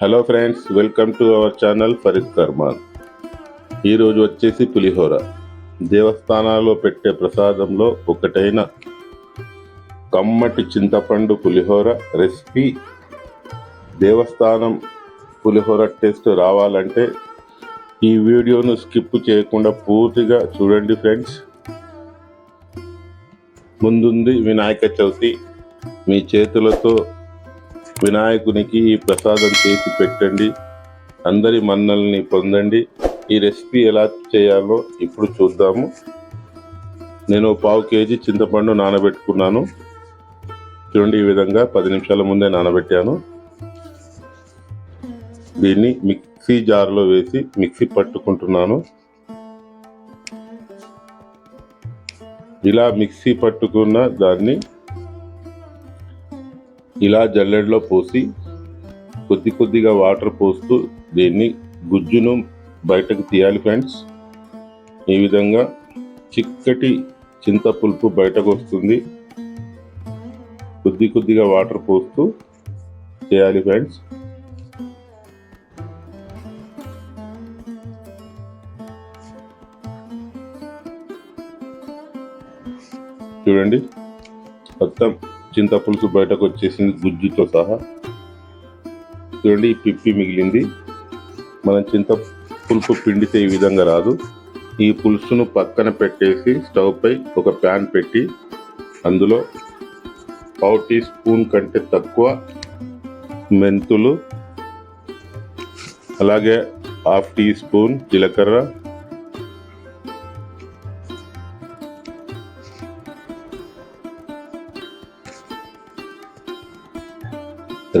Hello friends welcome to our channel Farid Karman ఈరోజు వచ్చేసి పులిహోర. దేవస్థానాల్లో పెట్టే ప్రసాదంలో ఒకటైన కమ్మటి చింతపండు పులిహోర రెసిపీ. దేవస్థానం పులిహోర టేస్ట్ రావాలంటే ఈ వీడియోను స్కిప్ చేయకుండా పూర్తిగా చూడండి ఫ్రెండ్స్ ముందుంది వినాయక చవితి. మీ చేతులతో వినాయకునికి ఈ ప్రసాదం చేసి పెట్టండి. అందరి మన్నల్ని పొందండి. ఈ రెసిపీ ఎలా చేయాలో ఇప్పుడు చూద్దాము. నేను పావు కేజీ చింతపండు నానబెట్టుకున్నాను. చూడండి ఈ విధంగా పది నిమిషాల ముందే నానబెట్టాను. దీన్ని మిక్సీ జార్లో వేసి మిక్సీ పట్టుకుంటున్నాను. ఇలా మిక్సీ పట్టుకున్న దాన్ని ఇలా జల్లెడలో పోసి కొద్ది కొద్దిగా వాటర్ పోస్తూ దీన్ని గుజ్జును బయటకు తీయాలి ఫ్రెండ్స్. ఈ విధంగా చిక్కటి చింత పులుపు బయటకు వస్తుంది. కొద్ది కొద్దిగా వాటర్ పోస్తూ చేయాలి ఫ్రెండ్స్. చూడండి మొత్తం చింతపులుసు బయటకు వచ్చేసింది గుజ్జుతో సహా. చూడండి ఈ పిప్పి మిగిలింది. మనం చింత పులుపు పిండితే ఈ విధంగా రాదు. ఈ పులుసును పక్కన పెట్టేసి స్టవ్ పై ఒక ప్యాన్ పెట్టి అందులో పావు టీ స్పూన్ కంటే తక్కువ మెంతులు అలాగే హాఫ్ టీ స్పూన్ జీలకర్ర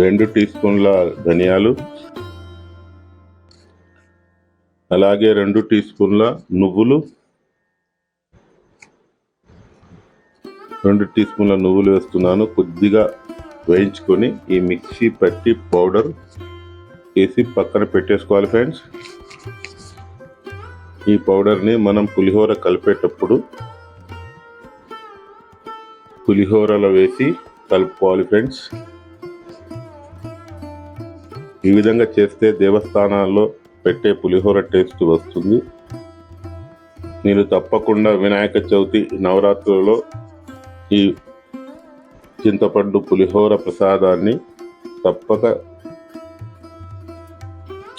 రెండు టీ స్పూన్ల ధనియాలు అలాగే రెండు టీ స్పూన్ల నువ్వులు రెండు టీ స్పూన్ల నువ్వులు వేస్తున్నాను. కొద్దిగా వేయించుకొని ఈ మిక్సీ పట్టి పౌడర్ వేసి పక్కన పెట్టేసుకోవాలి ఫ్రెండ్స్. ఈ పౌడర్ని మనం పులిహోర కలిపేటప్పుడు పులిహోరలో వేసి కలుపుకోవాలి ఫ్రెండ్స్. ఈ విధంగా చేస్తే దేవస్థానాల్లో పెట్టే పులిహోర టేస్ట్ వస్తుంది. మీరు తప్పకుండా వినాయక చవితి నవరాత్రులలో ఈ చింతపండు పులిహోర ప్రసాదాన్ని తప్పక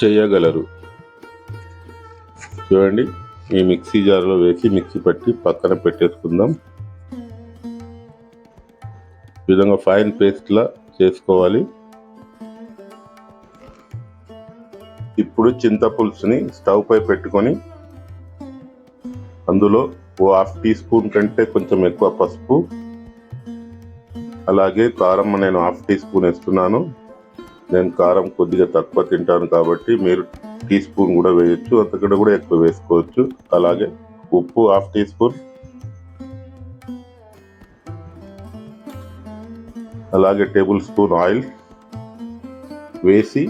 చేయగలరు. చూడండి ఈ మిక్సీ జార్లో వేసి మిక్సీ పట్టి పక్కన పెట్టేసుకుందాం. ఈ విధంగా ఫైన్ పేస్ట్లా చేసుకోవాలి. ఇప్పుడు చింతపులుసుని స్టవ్ పై పెట్టుకొని అందులో ఓ హాఫ్ టీ స్పూన్ కంటే కొంచెం ఎక్కువ పసుపు అలాగే కారం నేను హాఫ్ టీ స్పూన్ వేస్తున్నాను. నేను కారం కొద్దిగా తక్కువ తింటాను కాబట్టి మీరు టీ స్పూన్ కూడా వేయొచ్చు అంతకంటే కూడా ఎక్కువ వేసుకోవచ్చు. అలాగే ఉప్పు హాఫ్ టీ స్పూన్ అలాగే టేబుల్ స్పూన్ ఆయిల్ వేసి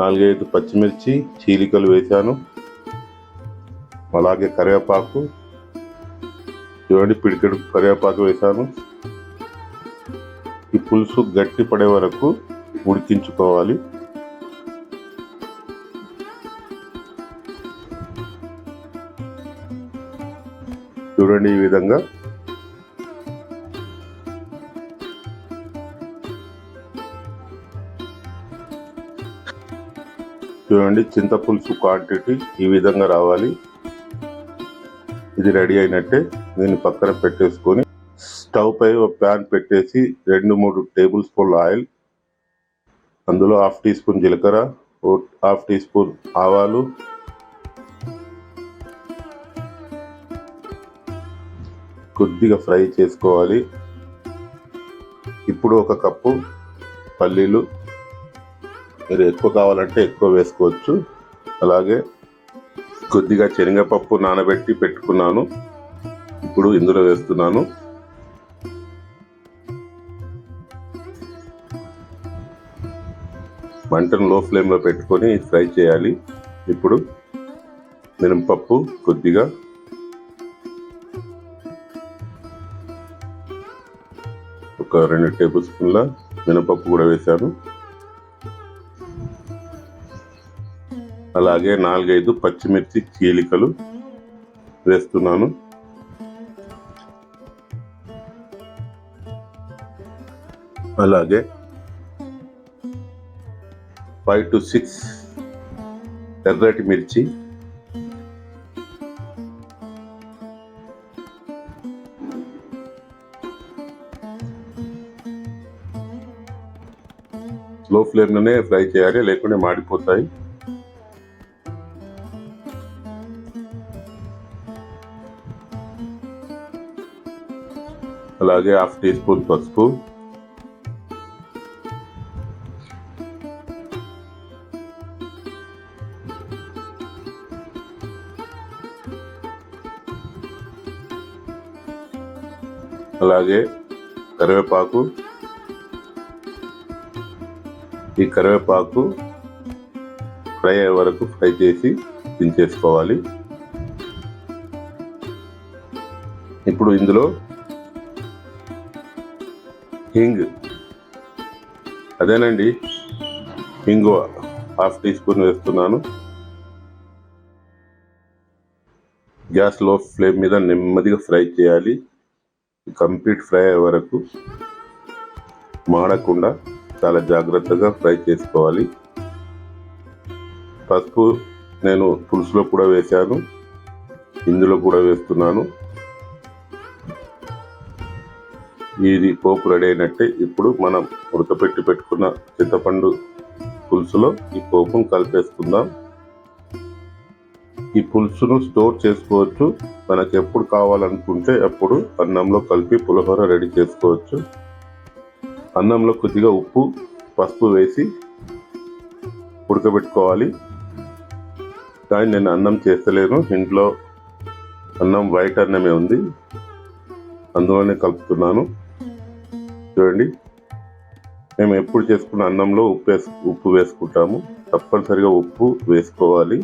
నాలుగైదు పచ్చిమిర్చి చీలికలు వేశాను. అలాగే కరివేపాకు చూడండి పిడికెడు కరివేపాకు వేశాను. ఈ పులుసు గట్టి పడే వరకు ఉడికించుకోవాలి. చూడండి ఈ విధంగా చూడండి చింతపులుసు క్వాంటిటీ ఈ విధంగా రావాలి. ఇది రెడీ అయినట్టే దీన్ని పక్కన పెట్టేసుకొని స్టవ్ పై ఒక ప్యాన్ పెట్టేసి రెండు మూడు టేబుల్ స్పూన్ల ఆయిల్ అందులో హాఫ్ టీ స్పూన్ జీలకర్ర హాఫ్ టీ స్పూన్ ఆవాలు కొద్దిగా ఫ్రై చేసుకోవాలి. ఇప్పుడు ఒక కప్పు పల్లీలు మీరు ఎక్కువ కావాలంటే ఎక్కువ వేసుకోవచ్చు. అలాగే కొద్దిగా శనగపప్పు నానబెట్టి పెట్టుకున్నాను. ఇప్పుడు ఇందులో వేస్తున్నాను. మంటను లో ఫ్లేమ్లో పెట్టుకొని ఫ్రై చేయాలి. ఇప్పుడు మినపప్పు కొద్దిగా ఒక రెండు టేబుల్ స్పూన్ల మినపప్పు కూడా వేశాను. అలాగే నాలుగైదు పచ్చిమిర్చి చీలికలు వేస్తున్నాను. అలాగే ఫైవ్ టు సిక్స్ ఎర్రటి మిర్చి. స్లో ఫ్లేమ్లోనే ఫ్రై చేయాలి లేకుంటే మాడిపోతాయి. అలాగే హాఫ్ టీ స్పూన్ పసుపు. అలాగే కరివేపాకు. ఈ కరివేపాకు ఫ్రై అయ్యే వరకు ఫ్రై చేసి దించేసుకోవాలి. ఇప్పుడు ఇందులో హింగ్. అదేనండి. హింగు హాఫ్ టీ స్పూన్ వేస్తున్నాను. గ్యాస్లో ఫ్లేమ్ మీద నెమ్మదిగా ఫ్రై చేయాలి. కంప్లీట్ ఫ్రై అయ్యే వరకు మాడకుండా చాలా జాగ్రత్తగా ఫ్రై చేసుకోవాలి. పసుపు నేను పులుసులో కూడా వేశాను. ఇందులో కూడా వేస్తున్నాను. ఇది పోపు రెడీ అయినట్టే ఇప్పుడు మనం ఉడకపెట్టి పెట్టుకున్న చింతపండు పులుసులో ఈ పోపును కలిపేసుకుందాం. ఈ పులుసును స్టోర్ చేసుకోవచ్చు. మనకు ఎప్పుడు కావాలనుకుంటే అప్పుడు అన్నంలో కలిపి పులిహోర రెడీ చేసుకోవచ్చు. అన్నంలో కొద్దిగా ఉప్పు పసుపు వేసి ఉడకబెట్టుకోవాలి. కానీ నేను అన్నం చేస్తలేను. ఇంట్లో అన్నం వైట్ అన్నమే ఉంది. అందులోనే కలుపుతున్నాను. చూడండి. మేము ఎప్పుడు చేసుకున్న అన్నంలో ఉప్పు వేసు ఉప్పు వేసుకుంటాము. తప్పనిసరిగా ఉప్పు వేసుకోవాలి.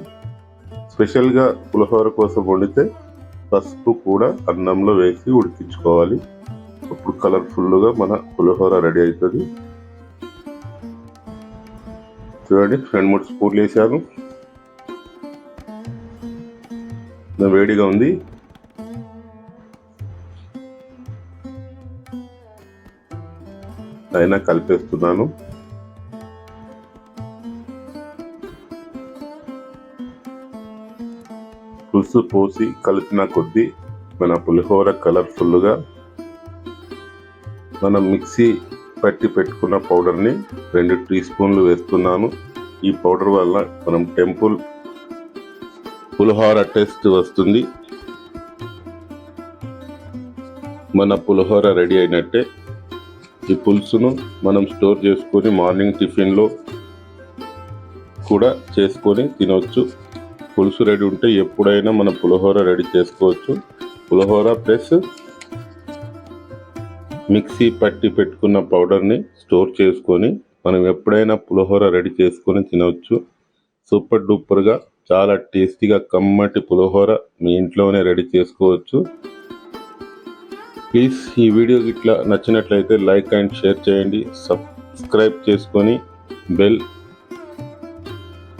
స్పెషల్గా పులిహోర కోసం వండితే పసుపు కూడా అన్నంలో వేసి ఉడికించుకోవాలి. అప్పుడు కలర్ఫుల్గా మన పులిహోర రెడీ అవుతుంది. చూడండి రెండు మూడు స్పూన్లు వేసాను. వేడిగా ఉంది. అయినా కలిపేస్తున్నాను పులుసు పోసి కలిపిన కొద్దీ మన పులిహోర కలర్ఫుల్గా మనం మిక్సీ పట్టి పెట్టుకున్న పౌడర్ని రెండు టీ స్పూన్లు వేస్తున్నాను. ఈ పౌడర్ వల్ల మనం టెంపుల్ పులిహోర టేస్ట్ వస్తుంది. మన పులిహోర రెడీ అయినట్టే ఈ పులుసును మనం స్టోర్ చేసుకొని మార్నింగ్ టిఫిన్లో కూడా చేసుకొని తినవచ్చు పులుసు రెడీ ఉంటే ఎప్పుడైనా మన పులిహోర రెడీ చేసుకోవచ్చు. పులిహోర ప్లస్ మిక్సీ పట్టి పెట్టుకున్న పౌడర్ని స్టోర్ చేసుకొని మనం ఎప్పుడైనా పులిహోర రెడీ చేసుకొని తినవచ్చు సూపర్ డూపర్గా చాలా టేస్టీగా కమ్మటి పులిహోర మీ ఇంట్లోనే రెడీ చేసుకోవచ్చు. ప్లీజ్ ఈ వీడియో ఇట్లా నచ్చినట్లయితే లైక్ అండ్ షేర్ చేయండి. సబ్స్క్రైబ్ చేసుకొని బెల్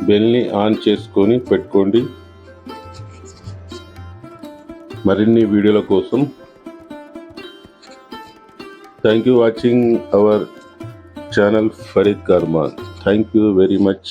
బెల్ని ఆన్ చేసుకొని పెట్టుకోండి. మరిన్ని వీడియోల కోసం thank you watching our channel Farid Karman thank you very much